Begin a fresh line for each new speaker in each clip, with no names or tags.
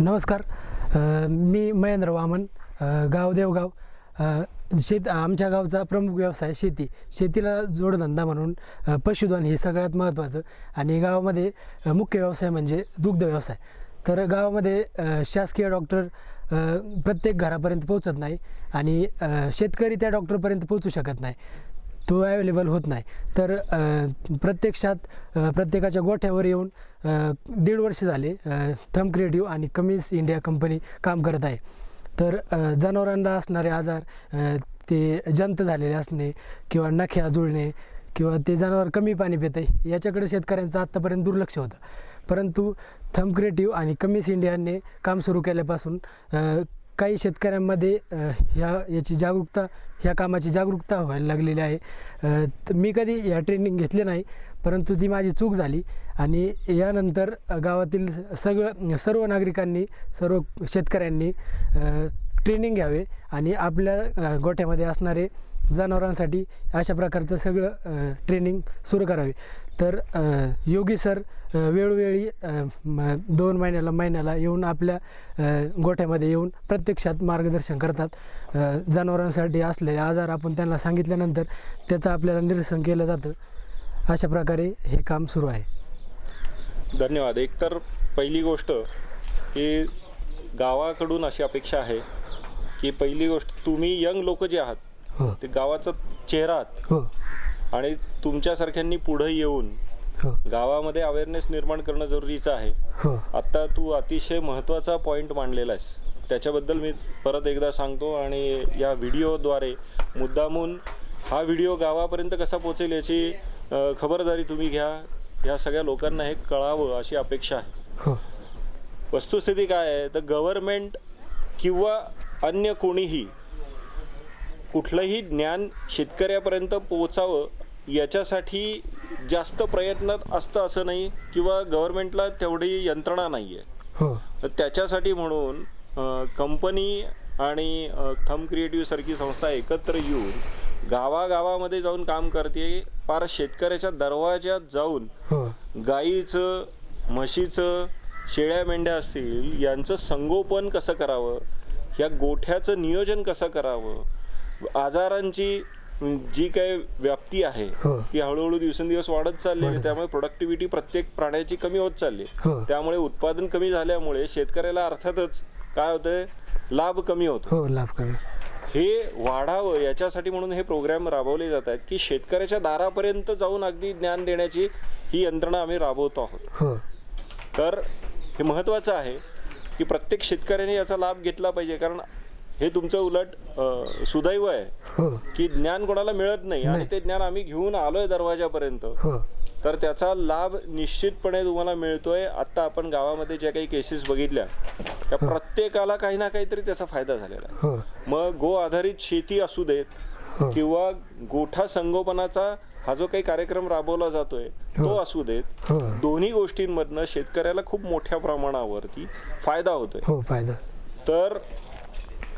नमस्कार. अ, मी महेंद्र वामन अ, गाव देवगाव. अ, शेत आमच्या गावचा प्रमुख व्यवसाय शेती. शेतीला जोडधंदा म्हणून अ, पशुधन हे सगळ्यात महत्त्वाचं आणि गावामध्ये अ, मुख्य व्यवसाय म्हणजे दुग्ध व्यवसाय. तर गावामध्ये अ, शासकीय डॉक्टर अ, प्रत्येक घरापर्यंत पोहोचत नाही आणि अ, शेतकरी त्या डॉक्टरपर्यंत पोहोचू शकत नाही. तो अवेलेबल होत नाही. तर प्रत्यक्षात प्रत्येकाच्या गोठ्यावर येऊन दीड वर्ष झाले थम क्रिएटिव्ह आणि कमीज इंडिया कंपनी काम करत आहे. तर जनावरांना असणारे आजार ते जंत झालेले असणे किंवा नख्या जुळणे किंवा ते जनावर कमी पाणी पिते याच्याकडे शेतकऱ्यांचं आत्तापर्यंत दुर्लक्ष होतं. परंतु थम क्रिएटिव्ह आणि कमीज इंडियाने काम सुरू केल्यापासून काही शेतकऱ्यांमध्ये ह्या याची जागरूकता ह्या कामाची जागरूकता व्हायला लागलेली आहे. मी कधी या ट्रेनिंग घेतली नाही परंतु ती माझी चूक झाली. आणि यानंतर गावातील स- सगळं सर्व नागरिकांनी सर्व शेतकऱ्यांनी ट्रेनिंग घ्यावे आणि आपल्या गोठ्यामध्ये असणारे जनावरांसाठी अशा प्रकारचं सगळं ट्रेनिंग सुरू करावे. तर योगी सर वेळोवेळी दोन महिन्याला महिन्याला येऊन आपल्या गोठ्यामध्ये येऊन प्रत्यक्षात मार्गदर्शन करतात. जनावरांसाठी असलेले आजार आपण त्यांना सांगितल्यानंतर त्याचं आपल्याला निरसन केलं जातं. अशा प्रकारे हे काम सुरू आहे.
धन्यवाद. एकतर पहिली गोष्ट की गावाकडून अशी अपेक्षा आहे की पहिली गोष्ट तुम्ही यंग लोक जे आहात
हो.
ते गावाचा चेहरा आहात.
हो.
आणि तुमच्यासारख्यांनी पुढे येऊन
हो.
गावामध्ये अवेअरनेस निर्माण करणं जरुरीचं आहे. आत्ता तू अतिशय महत्त्वाचा पॉईंट मांडलेला आहेस. त्याच्याबद्दल मी परत एकदा सांगतो आणि या व्हिडिओद्वारे मुद्दामून हा व्हिडिओ गावापर्यंत कसा पोचेल याची खबरदारी तुम्ही घ्या. या सगळ्या लोकांना हे कळावं अशी अपेक्षा आहे.
हो.
वस्तुस्थिती काय आहे? तर गव्हर्मेंट किंवा अन्य कोणीही कुठलंही ज्ञान शेतकऱ्यापर्यंत पोचावं याच्यासाठी जास्त प्रयत्न असतं असं नाही किंवा गव्हर्मेंटला तेवढी यंत्रणा नाही आहे
हो.
तर त्याच्यासाठी म्हणून कंपनी आणि थम क्रिएटिव्ह सारखी संस्था एकत्र येऊन गावागावामध्ये जाऊन काम करते पार शेतकऱ्याच्या दरवाज्यात जाऊन
हो.
गाईचं म्हशीचं शेळ्या मेंढ्या असतील यांचं संगोपन कसं करावं? या गोठ्याचं नियोजन कसं करावं? आजारांची जी काही व्याप्ती आहे
हो.
ती हळूहळू दिवसेंदिवस वाढत चालली आहे त्यामुळे प्रोडक्टिव्हिटी प्रत्येक प्राण्याची कमी होत चालली. आहे.
हो.
त्यामुळे उत्पादन कमी झाल्यामुळे शेतकऱ्याला अर्थातच काय होतंय? लाभ कमी होतो.
हो लाभ कमी
हे वाढावं याच्यासाठी म्हणून हे प्रोग्राम राबवले जात आहेत की शेतकऱ्याच्या दारापर्यंत जाऊन अगदी ज्ञान देण्याची ही यंत्रणा आम्ही राबवतो आहोत. तर हे महत्त्वाचं आहे. की प्रत्येक शेतकऱ्याने याचा लाभ घेतला पाहिजे. कारण हे तुमचं उलट सुदैव आहे
हो.
की ज्ञान कोणाला मिळत नाही आणि ते ज्ञान आम्ही घेऊन आलोय दरवाजापर्यंत.
हो.
तर त्याचा लाभ निश्चितपणे तुम्हाला मिळतोय. आत्ता आपण गावामध्ये ज्या काही केसेस बघितल्या त्या प्रत्येकाला काही ना काहीतरी त्याचा फायदा झालेला आहे.
हो.
मग गो आधारित शेती असू देत
हो.
किंवा गोठा संगोपनाचा हा जो काही कार्यक्रम राबवला जातोय तो असू देत.
हो.
दोन्ही गोष्टींमधनं शेतकऱ्याला खूप मोठ्या प्रमाणावरती फायदा होतोय.
हो फायदा.
तर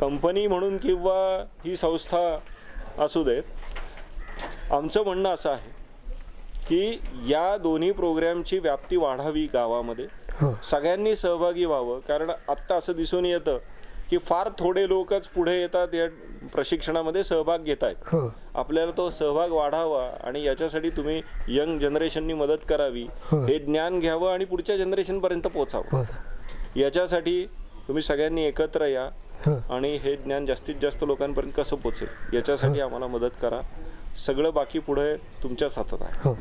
कंपनी म्हणून किंवा ही संस्था असू देत आमचं म्हणणं असं आहे की या दोन्ही प्रोग्रॅमची व्याप्ती वाढावी गावामध्ये.
हो.
सगळ्यांनी सहभागी व्हावं कारण आत्ता असं दिसून येतं की फार थोडे लोकच पुढे येतात या प्रशिक्षणामध्ये सहभाग घेत आहेत
हो.
आपल्याला तो सहभाग वाढावा आणि याच्यासाठी तुम्ही यंग जनरेशननी मदत करावी
हो.
हे ज्ञान घ्यावं आणि पुढच्या जनरेशनपर्यंत पोचावं.
पोचा
याच्यासाठी तुम्ही सगळ्यांनी एकत्र या
हो.
आणि हे ज्ञान जास्तीत जास्त लोकांपर्यंत कसं पोचेल याच्यासाठी आम्हाला मदत करा. सगळं बाकी पुढे तुमच्याच हातात आहे.
हो.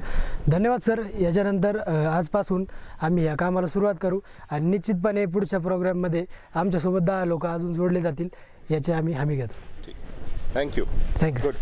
धन्यवाद सर. याच्यानंतर आजपासून आम्ही या कामाला सुरुवात करू आणि निश्चितपणे पुढच्या प्रोग्राममध्ये आमच्यासोबत दहा लोक अजून जोडले जातील याची आम्ही हमी घेतो.
Thank you
thank you
good